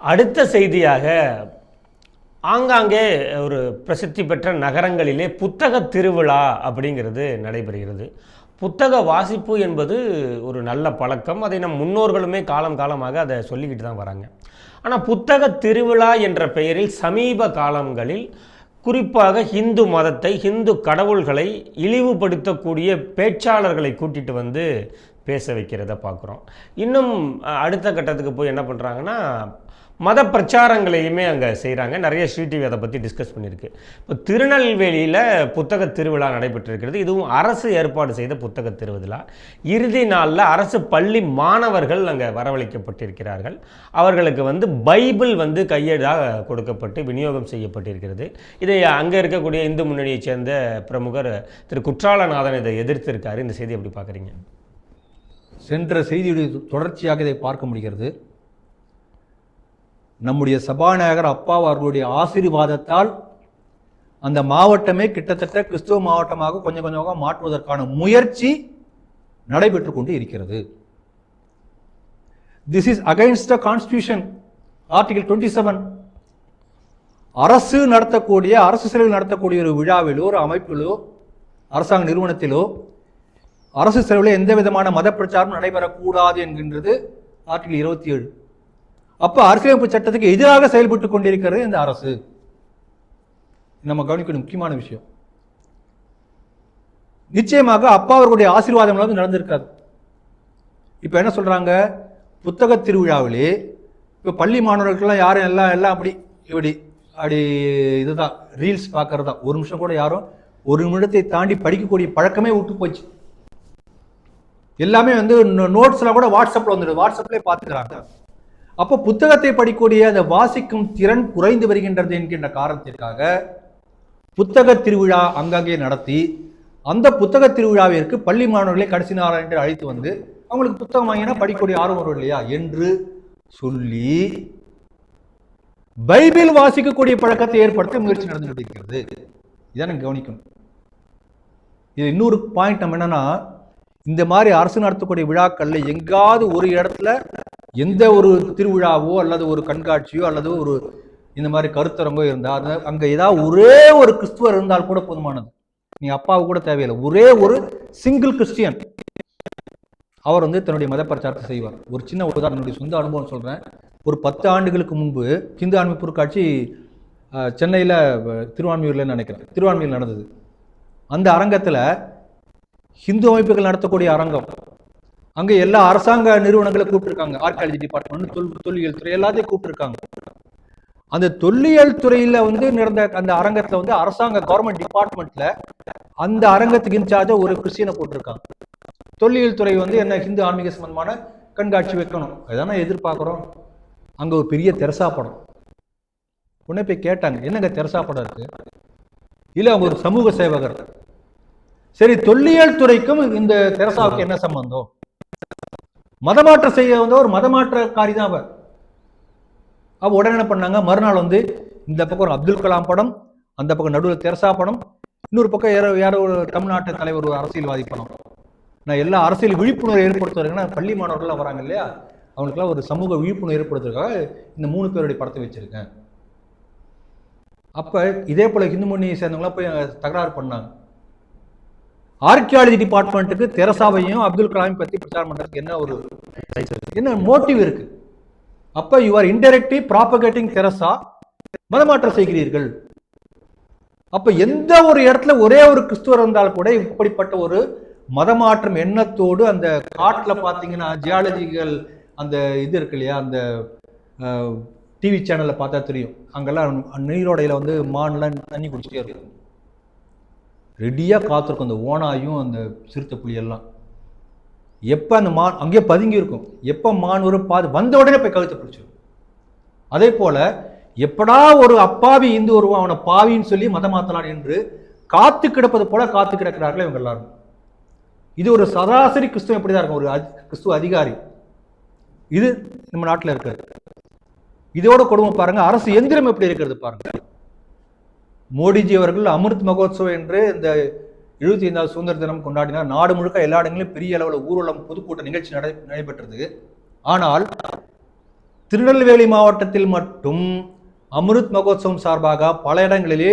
அடுத்த செய்தியாக ஆங்காங்கே ஒரு பிரசித்தி பெற்ற நகரங்களிலே புத்தக திருவிழா அப்படிங்கிறது நடைபெறுகிறது. புத்தக வாசிப்பு என்பது ஒரு நல்ல பழக்கம். அதை நம் முன்னோர்களுமே காலம் காலமாக அதை சொல்லிக்கிட்டு தான் வராங்க. ஆனால் புத்தக திருவிழா என்ற பெயரில் சமீப காலங்களில் குறிப்பாக ஹிந்து மதத்தை ஹிந்து கடவுள்களை இழிவுபடுத்தக்கூடிய பேச்சாளர்களை கூட்டிகிட்டு வந்து பேச வைக்கிறத பார்க்குறோம். இன்னும் அடுத்த கட்டத்துக்கு போய் என்ன பண்ணுறாங்கன்னா மத பிரச்சாரங்களையுமே அங்கே செய்கிறாங்க நிறைய ஸ்ரீ டிவி அதை பற்றி டிஸ்கஸ் பண்ணியிருக்கு. இப்போ திருநெல்வேலியில் புத்தக திருவிழா நடைபெற்றிருக்கிறது. இதுவும் அரசு ஏற்பாடு செய்த புத்தக திருவிழா. இறுதி நாளில் அரசு பள்ளி மாணவர்கள் அங்கே வரவழைக்கப்பட்டிருக்கிறார்கள். அவர்களுக்கு வந்து பைபிள் வந்து கையெழுதாக கொடுக்கப்பட்டு விநியோகம் செய்யப்பட்டிருக்கிறது. இதை அங்கே இருக்கக்கூடிய இந்து முன்னணியைச் சேர்ந்த பிரமுகர் திரு குற்றாலநாதன் இதை எதிர்த்திருக்காரு. இந்த செய்தி எப்படி பார்க்குறீங்க? சென்ற செய்தியுடைய தொடர்ச்சியாக இதை பார்க்க முடிகிறது. நம்முடைய சபாநாயகர் அப்பா அவர்களுடைய ஆசீர்வாதத்தால் அந்த மாவட்டமே கிட்டத்தட்ட கிறிஸ்துவ மாவட்டமாக கொஞ்சம் கொஞ்சமாக மாற்றுவதற்கான முயற்சி நடைபெற்று கொண்டு இருக்கிறது. This is against the constitution article twenty seven அரசு நடத்தக்கூடிய அரசு செலவில் நடத்தக்கூடிய ஒரு விழாவிலோ ஒரு அமைப்பிலோ அரசாங்க நிறுவனத்திலோ அரசு செலவில் எந்த விதமான மத பிரச்சாரம் நடைபெறக்கூடாது என்கின்றது ஆர்டிகல் இருபத்தி ஏழு. அப்போ அரசியலமைப்பு சட்டத்துக்கு எதிராக செயல்பட்டு கொண்டிருக்கிறது இந்த அரசு. நம்ம கவனிக்கணும் முக்கியமான விஷயம். நிச்சயமாக அப்பா அவர்களுடைய ஆசீர்வாதம் நடந்திருக்காது. இப்போ என்ன சொல்றாங்க? புத்தக திருவிழாவிலே இப்போ பள்ளி மாணவர்களுக்கெல்லாம் யாரும் எல்லாம் எல்லாம் அப்படி இப்படி அப்படி இதுதான் ரீல்ஸ் பார்க்கறது தான் ஒரு நிமிஷம் கூட யாரும் ஒரு நிமிடத்தை தாண்டி படிக்கக்கூடிய பழக்கமே விட்டு போச்சு. எல்லாமே வந்து நோட்ஸ்லாம் கூட வாட்ஸ்அப்ல வந்துடுது. வாட்ஸ்அப்லேயே பார்த்துக்கிறாங்க அப்போ புத்தகத்தை படிக்கக்கூடிய அந்த வாசிக்கும் திறன் குறைந்து வருகின்றது என்கின்ற காரணத்திற்காக புத்தக திருவிழா அங்கங்கே நடத்தி அந்த புத்தக திருவிழாவிற்கு பள்ளி மாணவர்களை கடைசி நாள் என்று அழைத்து வந்து அவங்களுக்கு புத்தகம் வாங்கினா படிக்கக்கூடிய ஆர்வம் வரும் இல்லையா? என்று சொல்லி பைபிள் வாசிக்கக்கூடிய பழக்கத்தை ஏற்படுத்த முயற்சி நடந்து கொண்டிருக்கிறது. இதான் கவனிக்கும் கவனிக்கணும். இது இன்னொரு பாயிண்ட் நம்ம என்னன்னா இந்த மாதிரி அரசு நடத்தக்கூடிய விழாக்கள்ல எங்காவது ஒரு இடத்துல எந்த ஒரு திருவிழாவோ அல்லது ஒரு கண்காட்சியோ அல்லது ஒரு இந்த மாதிரி கருத்தரங்கோ இருந்தால் அங்கே ஏதாவது ஒரே ஒரு கிறிஸ்துவர் இருந்தால் கூட போதுமானது. நீ அப்பாவு கூட தேவையில்லை. ஒரே ஒரு சிங்கிள் கிறிஸ்டியன் அவர் வந்து தன்னுடைய மத பிரச்சாரத்தை செய்வார். ஒரு சின்ன உதாரணம் என்னுடைய சொந்த அனுபவம் சொல்றேன். ஒரு பத்து ஆண்டுகளுக்கு முன்பு ஹிந்து ஆன்மீக பொருட்காட்சி சென்னையில் திருவான்மையூரில் நினைக்கிறேன். திருவான்மியூர் நடந்தது. அந்த அரங்கத்தில் ஹிந்து அமைப்புகள் நடத்தக்கூடிய அரங்கம் அங்க எல்லா அரசாங்க நிறுவனங்களை கூப்பிட்டுருக்காங்க. ஆர்காலஜி டிபார்ட்மெண்ட் தொல் தொல்லியல் துறை எல்லாத்தையும் கூப்பிட்டுருக்காங்க. அந்த தொல்லியல் துறையில வந்து நடந்த அந்த அரங்கத்துல வந்து அரசாங்க கவர்மெண்ட் டிபார்ட்மெண்ட்ல அந்த அரங்கத்துக்கு இன்சார்ஜா ஒரு கிறிஸ்டியனை போட்டிருக்காங்க. தொல்லியல் துறை வந்து என்ன ஹிந்து ஆன்மீக சம்பந்தமான கண்காட்சி வைக்கணும். அதானே எதிர்பார்க்குறோம். அங்க ஒரு பெரிய தெரசா படம். உடனே போய் கேட்டாங்க என்னங்க தெரசா படம் இருக்கு? இல்லை அவங்க ஒரு சமூக சேவகர். சரி தொல்லியல் துறைக்கும் இந்த தெரசாவுக்கு என்ன சம்பந்தம்? மதமாற்றம் செய்ய வந்த ஒரு மதமாற்றக்காரி தான் அவர். அவ உடனே என்ன பண்ணாங்க? மறுநாள் வந்து இந்த பக்கம் ஒரு அப்துல் கலாம் படம் அந்த பக்கம் நடுவில் தெரசா படம் இன்னொரு பக்கம் யாரோ யாரோ ஒரு தமிழ்நாட்டு தலைவர் ஒரு அரசியல்வாதி படம். நான் எல்லா அரசியல் விழிப்புணர்வு ஏற்படுத்துறதுக்குன்னா பள்ளி மாணவர்கள்லாம் வராங்க இல்லையா? அவங்களுக்குலாம் ஒரு சமூக விழிப்புணர்வு ஏற்படுத்துறதுக்காக இந்த மூணு பேருடைய படத்தை வச்சுருக்கேன். அப்போ இதே போல் ஹிந்து மொழியை சேர்ந்தவங்களாம் போய் தகராறு பண்ணாங்க. ஆர்கியாலஜி டிபார்ட்மெண்ட்டுக்கு தெரசாவையும் அப்துல் கலாமையும் பற்றி பிரச்சாரம் பண்ணுறதுக்கு என்ன ஒரு என்ன மோட்டிவ் இருக்கு? அப்போ you are indirectly propagating Teresa? மதமாற்றம் செய்கிறீர்கள். அப்போ எந்த ஒரு இடத்துல ஒரே ஒரு கிறிஸ்துவர் இருந்தால் கூட இப்படிப்பட்ட ஒரு மதமாற்றம் எண்ணத்தோடு அந்த காட்டுல பார்த்தீங்கன்னா ஜியாலஜிக்கல் அந்த இது இருக்கு இல்லையா? அந்த டிவி சேனலில் பார்த்தா தெரியும். அங்கெல்லாம் நீரோடையில வந்து மான்லாம் தண்ணி குடிச்சிட்டே இருக்கும். ரெடியாக காத்திருக்கும். அந்த ஓனாயும் அந்த சிறுத்தை புலியெல்லாம். எப்போ அந்த மான் அங்கேயே பதுங்கி இருக்கும். எப்போ மான் ஒரு பாது வந்த உடனே போய் கழுத்தை பிடிச்சிடும் அதே போல் எப்படா ஒரு அப்பாவி இந்து வருவான் அவனை பாவின்னு சொல்லி மதம் மாற்றலாம் என்று காத்து கிடப்பது போல காத்து கிடக்கிறார்கள் இவங்க எல்லாரும். இது ஒரு சராசரி கிறிஸ்துவம் எப்படிதான் இருக்கும்? ஒரு அதி- கிறிஸ்துவ அதிகாரி. இது நம்ம நாட்டில் இருக்கிறது. இதோட கொடுமை பாருங்க. அரசு எந்திரம் எப்படி இருக்கிறது பாருங்க. மோடிஜி அவர்கள் அமிர்த் மகோத்சவம் என்று இந்த எழுபத்தி ஐந்தாவது சுதந்திர தினம் கொண்டாடினார். நாடு முழுக்க எல்லா இடங்களிலும் பெரிய அளவில் ஊர்வலம் பொதுக்கூட்ட நிகழ்ச்சி நடை நடைபெற்றது. ஆனால் திருநெல்வேலி மாவட்டத்தில் மட்டும் அமிர்த் மகோத்சவம் சார்பாக பல இடங்களிலே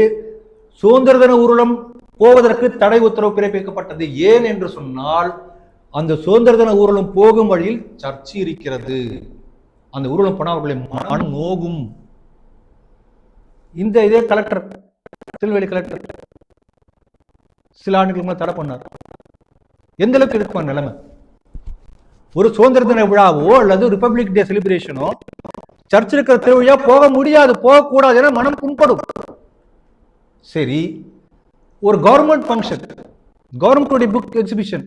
சுதந்திர தின ஊர்வலம் போவதற்கு தடை உத்தரவு பிறப்பிக்கப்பட்டது. ஏன் என்று சொன்னால் அந்த சுதந்திர தின ஊர்வலம் போகும் வழியில் சர்ச்சை இருக்கிறது. அந்த ஊர்வலம் போனால் அவர்களை மனம் நோகும். இந்த இதே கலெக்டர் திருநெல்வேலி கலெக்டர் சில ஆண்டுகளுக்கு முன்னாடி தடை பண்ணார். எந்த அளவுக்கு இருக்குமா நிலைமை? ஒரு சுதந்திர தின விழாவோ அல்லது ரிப்பப்ளிக் டே செலிப்ரேஷனோ சர்ச் இருக்கிற திருவிழா போக முடியாது போகக்கூடாது என மனம் கும்படும் சரி ஒரு கவர்மெண்ட் ஃபங்க்ஷன் கவர்மெண்ட்டுடைய புக் எக்ஸிபிஷன்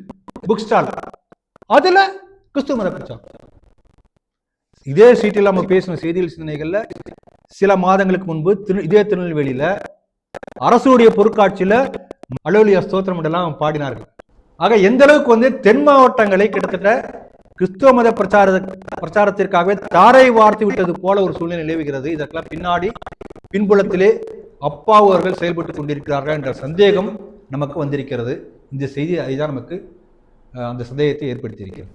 புக் ஸ்டால் அதில் கிறிஸ்துவ மத பிரச்சாரம் இதே சீட்டில் நம்ம பேசின செய்திகள் சிந்தனைகளில் சில மாதங்களுக்கு முன்பு திரு இதே திருநெல்வேலியில் அரசுடைய பொருட்காட்சியில அலோலியா ஸ்தோத்திரம் எல்லாம் பாடினார்கள். ஆக எந்த அளவுக்கு வந்து தென் மாவட்டங்களை கிட்டத்தட்ட கிறிஸ்துவ மத பிரச்சார பிரச்சாரத்திற்காகவே தாரை வார்த்து விட்டது போல ஒரு சூழ்நிலை நிலவுகிறது. இதற்கெல்லாம் பின்னாடி பின்புலத்திலே அப்பாவு அவர்கள் செயல்பட்டு கொண்டிருக்கிறார்கள் என்ற சந்தேகம் நமக்கு வந்திருக்கிறது. இந்த செய்தி அதுதான் நமக்கு அந்த சந்தேகத்தை ஏற்படுத்தியிருக்கிறது.